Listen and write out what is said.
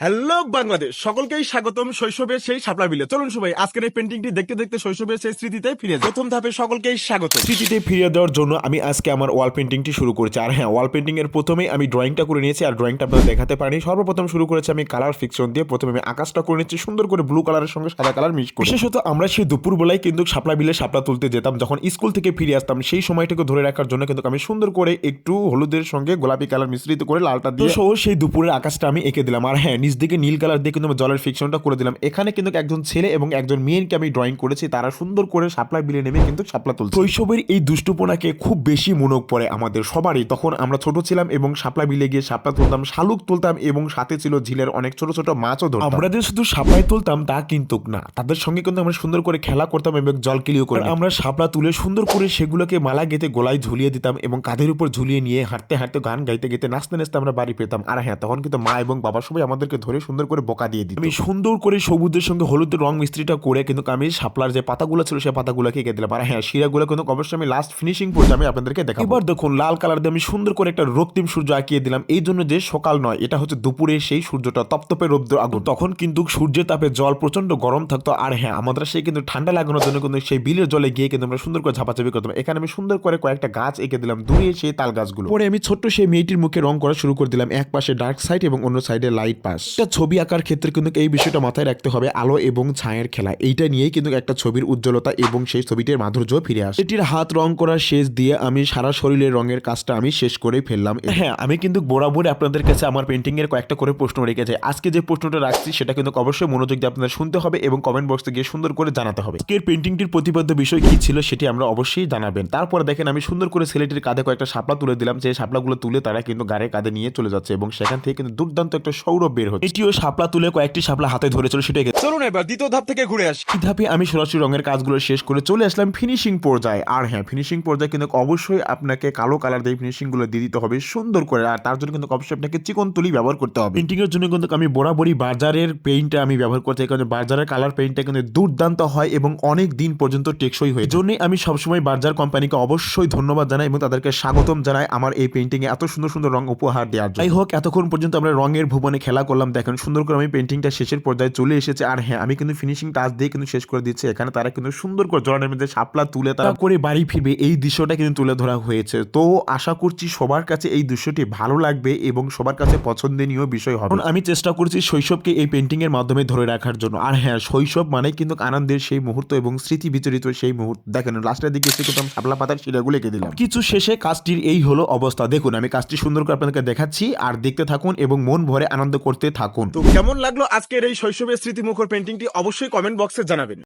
Hello Bangladesh সকলকেই স্বাগতম শৈশবের সেই শাপলা বিলে। চলুন সবাই আজকের এই পেন্টিংটি দেখতে দেখতে শৈশবের সেই স্মৃতিতে ফিরে। প্রথম ধাপে সকলকেই স্বাগত। স্মৃতিতে ফিরিয়ে দেওয়ার জন্য আমি আজকে আমার ওয়াল পেন্টিংটি শুরু করেছি। আর হ্যাঁ ওয়াল পেন্টিং এর প্রথমেই আমি ড্রয়িংটা করে নিয়েছি আর ড্রয়িংটা আপনাদের দেখাতে পারিনি। সর্বপ্রথম শুরু করেছি আমি কালার ফিকশন দিয়ে। প্রথমে আমি আকাশটা করে নিচ্ছি সুন্দর করে ব্লু কালারের সঙ্গে সাদা কালার মিক্স করে। বিশেষত আমরা সেই দুপুরবেলায় কিন্তু শাপলা বিলে শাপলা তুলতে যেতাম। যখন স্কুল থেকে ফিরে আসতাম সেই সময়টাকে ধরে রাখার জন্য কিন্তু আমি সুন্দর করে একটু হলুদের সঙ্গে গোলাপি কালার মিশ্রিত করে লালটা দিয়ে সহ সেই দুপুরের আকাশটা আমি এঁকে দিলাম। আর হ্যাঁ নিচ দিকে নীল কালার দিয়ে কিন্তু আমি জলের ফিকশনটা করে দিলাম। এখানে কিন্তু একজন ছেলে এবং একজন মেয়েকে আমি ড্রয়িং করেছি তারা সুন্দর করে শাপলা বিলে নেমে কিন্তু শাপলা তুলছে। শৈশবের এই দুষ্টুপনাকে খুব বেশি মনোক পড়ে আমাদের সবারই। তখন আমরা ছোট ছিলাম এবং শাপলা বিলে গিয়ে শাপলা তুলতাম শালুক তুলতাম এবং সাথে ছিল ঝিলের অনেক ছোট ছোট মাছও ধরতাম। আমরা যে শুধু শাপলাই তুলতাম তা কিন্তু না। তাদের সঙ্গে কিন্তু আমরা সুন্দর করে খেলা করতাম এবং জল কিলিও করে আমরা শাপলা তুলে সুন্দর করে সেগুলোকে মালা গেতে গলায় ঝুলিয়ে দিতাম এবং কাঁধের উপর ঝুলিয়ে নিয়ে হাঁটতে হাঁটতে গান গাইতে গাইতে নাচতে নাচতে আমরা বাড়ি পেতাম। আর হ্যাঁ তখন কিন্তু মা এবং বাবা সবাই আমাদেরকে ধরে সুন্দর করে বোকা দিয়ে দিত। আমি সুন্দর করে সবুজের সঙ্গে হলুদের রং মিস্ত্রিটা করে কিন্তু আমি শাপলার যে পাতাগুলো ছিল সেই পাতাগুলোকে এঁকে দিলাম। আর হ্যাঁ শিরাগুলো কিন্তু অবশ্যই আমি লাস্ট ফিনিশিং পর্যায়ে আমি আপনাদেরকে দেখাবো। এবার দেখুন লাল কালার দিয়ে আমি সুন্দর করে একটা রক্তিম সূর্য আঁকিয়ে দিলাম। এই জন্য যে সকাল নয় এটা হচ্ছে দুপুরে সেই সূর্যটা তপ্তপে রৌদ্র আগুন। তখন কিন্তু সূর্যের তাপে জল প্রচণ্ড গরম থাকতো। আর হ্যাঁ আমাদের সেই কিন্তু ঠান্ডা লাগানোর জন্য কিন্তু সেই বিলের জলে গিয়ে কিন্তু আমরা সুন্দর করে ঝাপাঝাপি করতাম। এখানে আমি সুন্দর করে কয়েকটা গাছ এঁকে দিলাম দূরে সেই তাল গাছগুলো। পরে আমি ছোট্ট সেই মেয়েটির মুখে রং করা শুরু করে দিলাম এক পাশে ডার্ক সাইড এবং অন্য সাইডে লাইট পাস একটা ছবি আঁকার ক্ষেত্রে কিন্তু এই বিষয়টা মাথায় রাখতে হবে আলো এবং ছায়ের খেলা। এইটা নিয়েই কিন্তু একটা ছবির উজ্জ্বলতা এবং সেই ছবিটির মাধুর্য ফিরে আসে। এটির হাত রং করা শেষ দিয়ে আমি সারা শরীরের রঙের কাজটা আমি শেষ করে ফেললাম। হ্যাঁ আমি কিন্তু বরাবর আপনাদের কাছে আমার পেন্টিং এর কয়েকটা করে প্রশ্ন রেখে যাই। আজকে যে প্রশ্নটা রাখছি, সেটা কিন্তু অবশ্যই মনোযোগ দিয়ে আপনাদের শুনতে হবে এবং কমেন্ট বক্সে গিয়ে সুন্দর করে জানাতে হবে। আজকের পেন্টিংটির প্রতিপাদ্য বিষয় কি ছিল সেটি আমরা অবশ্যই জানাবেন। তারপরে দেখেন, আমি সুন্দর করে ছেলেটির কাঁধে কয়েকটা শাপলা তুলে দিলাম। যে শাপলাগুলো তুলে তারা কিন্তু গাড়ে কাঁধে নিয়ে চলে যাচ্ছে এবং সেখান থেকে কিন্তু দুর্দান্ত একটা সৌরভ বের হচ্ছে। এটিও শাপলা তুলে কয়েকটি শাপলা হাতে ধরেছিল এঁকে চলুন এবার দ্বিতীয় ধাপ থেকে ঘুরে আসি। ধাপে আমি সরাসরি রঙের কাজগুলো শেষ করে চলে আসলাম ফিনিশিং পর্যায়ে। আর হ্যাঁ ফিনিশিং পর্যায়ে কিন্তু অবশ্যই আপনাকে কালো কালার দিয়ে ফিনিশিংগুলো দিয়ে দিতে হবে সুন্দর করে। আর তার জন্য কিন্তু অবশ্যই আপনাকে চিকন তুলি ব্যবহার করতে হবে। পেন্টিং এর জন্য কিন্তু আমি বরাবরই বাজারের পেইন্টটা আমি ব্যবহার করতে কারণ বাজারের কালার পেইন্টটা কিন্তু দুর্দান্ত হয় এবং অনেক দিন পর্যন্ত টেকসই হয় জন্যই আমি সবসময় বাজার কোম্পানিকে অবশ্যই ধন্যবাদ জানাই এবং তাদেরকে স্বাগতম জানাই আমার এই পেইন্টিং এ এত সুন্দর সুন্দর রং উপহার দেওয়ার জন্য। যাই হোক, এতক্ষণ পর্যন্ত আমরা রঙের ভুবনে খেলা করলাম। দেখেন সুন্দর করে আমি পেন্টিংটা শেষের পর্যায়ে চলে এসেছে। আর হ্যাঁ আমি কিন্তু ফিনিশিং টাচ দিয়ে কিন্তু শেষ করে দিচ্ছি। এখানে তারা কিন্তু সুন্দর করে জড়ানোর মধ্যে শাপলা তুলে তারা করে বাড়ি ফিরবে। এই দৃশ্যটা কিন্তু তুলে ধরা হয়েছে। তো আশা করছি সবার কাছে এই দৃশ্যটি ভালো লাগবে এবং সবার কাছে পছন্দনীয় বিষয় হবে। আমি চেষ্টা করছি শৈশবকে এই পেন্টিং এর মাধ্যমে ধরে রাখার জন্য। আর হ্যাঁ শৈশব মানে কিন্তু আনন্দের সেই মুহূর্ত এবং স্মৃতি বিচরিত সেই মুহূর্ত। দেখেন লাস্টের দিকে এসে কিন্তু আমি শাপলা পাতার শিরাগুলো এঁকে দিলাম। কিছু শেষে কাজটির এই হলো অবস্থা। দেখুন আমি কাজটি সুন্দর করে আপনাদেরকে দেখাচ্ছি। আর দেখতে থাকুন এবং মন ভরে আনন্দ করতে থাকুন। তো কেমন লাগল আজকের এই শৈশবের স্মৃতিমুখর পেন্টিংটি অবশ্যই কমেন্ট বক্সে জানাবেন।